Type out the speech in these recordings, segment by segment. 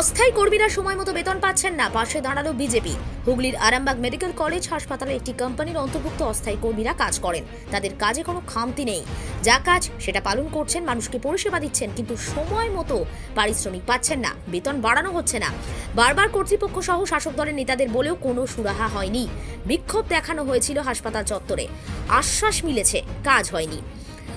অস্থায়ী কর্মীরা সময় মতো বেতন পাচ্ছেন না। পাশে দাঁড়াল বিজেপি। হুগলির আরামবাগ মেডিকেল কলেজ হাসপাতালে একটি কোম্পানির অন্তর্ভুক্ত অস্থায়ী কর্মীরা কাজ করেন। তাদের কাজে কোনো খামতি নেই। যা কাজ, সেটা পালন করছেন, মানুষকে পরিষেবা দিচ্ছেন, কিন্তু সময় মতো পারিশ্রমিক পাচ্ছেন না। বেতন বাড়ানো হচ্ছে না। বারবার কর্তৃপক্ষ সহ শাসক দলের নেতাদের বলেও কোনো সুরাহা হয়নি। বিক্ষোভ দেখানো হয়েছিল হাসপাতাল চত্বরে। আশ্বাস মিলেছে, কাজ হয়নি।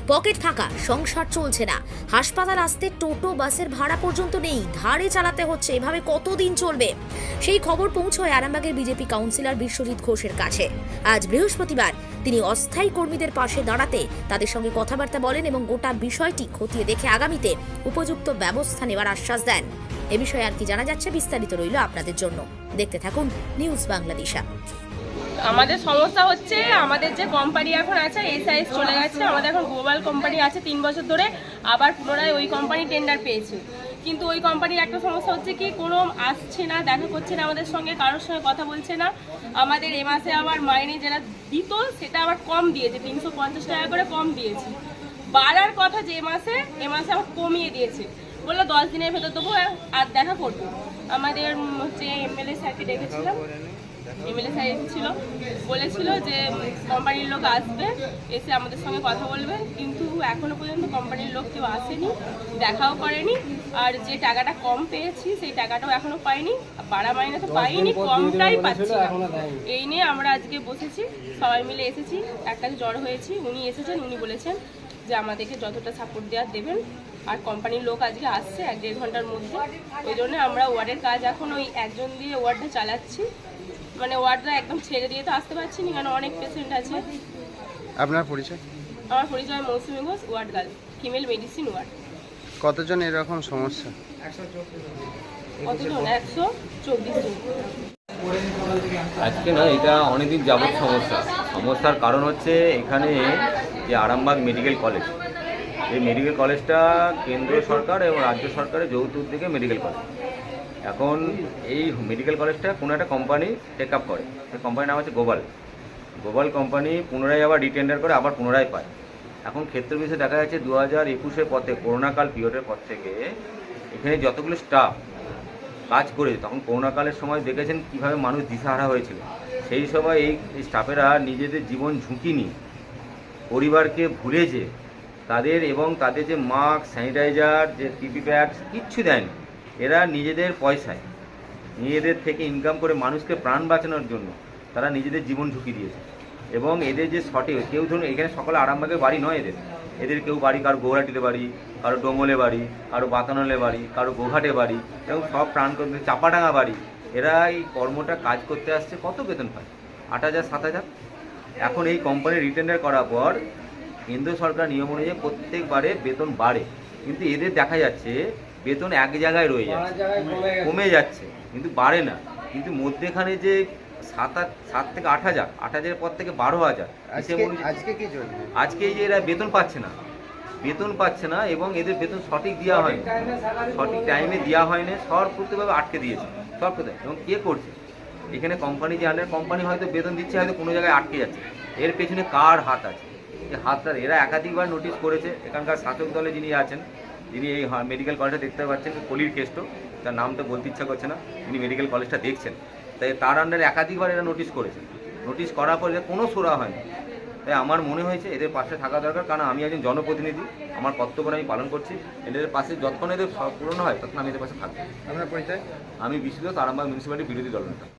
পকেট ফাঁকা, সংসার চলছে না। হাসপাতাল আসতে টোটো, বাসের ভাড়া পর্যন্ত নেই। ধারে চালাতে হচ্ছে, এভাবে কতদিন চলবে? সেই খবর পৌঁছয় আরামবাগের বিজেপি কাউন্সিলর বিশ্বজিৎ ঘোষের কাছে। আজ বৃহস্পতিবার তিনি অস্থায়ী কর্মীদের পাশে দাঁড়াতে তাদের সঙ্গে কথাবার্তা বলেন এবং গোটা বিষয়টি খতিয়ে দেখে আগামীতে উপযুক্ত ব্যবস্থা নেওয়ার আশ্বাস দেন। এ বিষয়ে আর কি জানা যাচ্ছে বিস্তারিত রইল আপনাদের জন্য। দেখতে থাকুন নিউজ বাংলাদেশা। আমাদের সমস্যা হচ্ছে, আমাদের যে কোম্পানি এখন আছে এসআইএস চলে গেছে, আমাদের এখন গ্লোবাল কোম্পানি আছে তিন বছর ধরে, আবার পুনরায় ওই কোম্পানি টেন্ডার পেয়েছে। কিন্তু ওই কোম্পানির একটা সমস্যা হচ্ছে কি, কোনো আসছে না, দেখা করছে না আমাদের সঙ্গে, কারোর সঙ্গে কথা বলছে না। আমাদের এ মাসে আবার মাইনে যেটা দিত, সেটা আবার কম দিয়েছে, তিনশো পঞ্চাশ টাকা করে কম দিয়েছে। বাড়ার কথা যে মাসে, এ মাসে আবার কমিয়ে দিয়েছে। বলল দশ দিনের ভেতর দেবো, আর দেখা করব। আমাদের হচ্ছে এমএলএ স্যারকে ডেকেছিলাম এমএলএ স্যার এসেছিল। বলেছিল যে কোম্পানির লোক আসবে এসে আমাদের সঙ্গে কথা বলবে। কিন্তু এখনও পর্যন্ত কোম্পানির লোক কেউ আসেনি দেখাও করেনি। আর যে টাকাটা কম পেয়েছি সেই টাকাটাও এখনও পাইনি। বাড়া মাইনে তো পাইনি কমটাই পাচ্ছি এই নিয়ে আমরা আজকে বসেছি সবাই মিলে এসেছি। একটা জ্বর হয়েছি উনি এসেছেন উনি বলেছেন যে আমাদেরকে যতটা সাপোর্ট দেওয়ার দেবেন। আর কোম্পানির লোক আজকে আসছে এক দেড় ঘণ্টার মধ্যে। ওই জন্য আমরা ওয়ার্ডের কাজ এখন ওই একজন দিয়ে ওয়ার্ডটা চালাচ্ছি। মানে ওয়ার্ডটা একদম ছেড়ে দিয়ে তো আসতে পারছি না কারণ অনেক পেশেন্ট আছে। আপনার পরিচয়? আমার পরিচয় Mousumi Ghosh ward girl female medicine ward কতজন এরকম সমস্যা? কতজন? একশো চব্বিশ জন। আজকে না এটা অনেকদিন যাবত সমস্যা। সমস্যার কারণ হচ্ছে এখানে যে আরামবাগ মেডিকেল কলেজ। এই মেডিকেল কলেজটা কেন্দ্র সরকার এবং রাজ্য সরকারের যৌথ উদ্যোগে মেডিকেল কলেজ। এখন এই মেডিকেল কলেজটা কোনো একটা কোম্পানি টেক আপ করে। সেই কোম্পানির নাম হচ্ছে গোবাল গোবাল কোম্পানি পুনরায় আবার রিটেন্ডার করে, আবার পুনরায় পায়। এখন ক্ষেত্র বিষয়ে দেখা যাচ্ছে দু হাজার একুশের পর থেকে করোনাকাল পিরিয়ডের পর থেকে এখানে যতগুলো স্টাফ কাজ করে তখন করোনাকালের সময় দেখেছেন কীভাবে মানুষ দিশাহারা হয়েছিল। সেই সময় এই স্টাফেরা নিজেদের জীবন ঝুঁকি নিয়ে পরিবারকে ভুলে যে তাদের এবং তাদের যে মাস্ক স্যানিটাইজার যে পিপি প্যাড কিচ্ছু দেয়নি। এরা নিজেদের পয়সায়, নিজেদের থেকে ইনকাম করে মানুষকে প্রাণ বাঁচানোর জন্য তারা নিজেদের জীবন ঝুঁকি দিয়েছে। এবং এদের যে শটে, কেউ ধরুন এখানে সকলে আরামবাগে বাড়ি নয় এদের। এদের কেউ বাড়ি কারও গৌহাটিতে বাড়ি, কারও ডোমলে বাড়ি, কারও বাতানলে বাড়ি, কারও গোঘাটে বাড়ি, এবং সব প্রাণ করতে চাপাডাঙ্গা বাড়ি, এরা এই কর্মটা কাজ করতে আসছে কত বেতন পায়? আট হাজার, সাত হাজার? এখন এই কোম্পানি রিটেন্ডার করার পর কেন্দ্র সরকার নিয়ম অনুযায়ী প্রত্যেকবারে বেতন বাড়ে। কিন্তু এদের দেখা যাচ্ছে বেতন এক জায়গায় রয়ে যাচ্ছে। কমে যাচ্ছে কিন্তু বাড়ে না। কিন্তু মধ্যেখানে যে সাত সাত থেকে আট হাজার আট হাজারের পর থেকে বারো হাজার আজকে এই যে এরা বেতন পাচ্ছে না বেতন পাচ্ছে না এবং এদের বেতন সঠিক দেওয়া হয়নি। সঠিক টাইমে দেওয়া হয়নি সরপূর্তভাবে আটকে দিয়েছে সব কোথায় এবং কে করছে? এখানে কোম্পানি যে আন্ডার কোম্পানি হয়তো বেতন দিচ্ছে হয়তো কোনো জায়গায় আটকে যাচ্ছে। এর পেছনে কার হাত আছে? যে হাতটার এরা একাধিকবার নোটিশ করেছে এখানকার শাসক দলে যিনি আছেন যিনি এই মেডিকেল কলেজটা দেখতে পাচ্ছেন কলির কেষ্ট তার নাম তো বলতে ইচ্ছা করছে না তিনি মেডিকেল কলেজটা দেখছেন। তাই তার আন্ডারে একাধিকবার এরা নোটিশ করেছে। নোটিশ করার পরে কোনো সুরা হয়নি। তাই আমার মনে হয়েছে এদের পাশে থাকা দরকার কারণ আমি একজন জনপ্রতিনিধি আমার কর্তব্য আমি পালন করছি। এদের পাশে যতক্ষণ এদের পূরণ হয় ততক্ষণ আমি এদের পাশে থাকব। আপনার পরিচয়? আমি বিশ্বজিৎ আরামবাগ মিউনিসিপ্যালিটি বিরোধী দল দলনেতা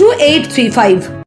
two eight three five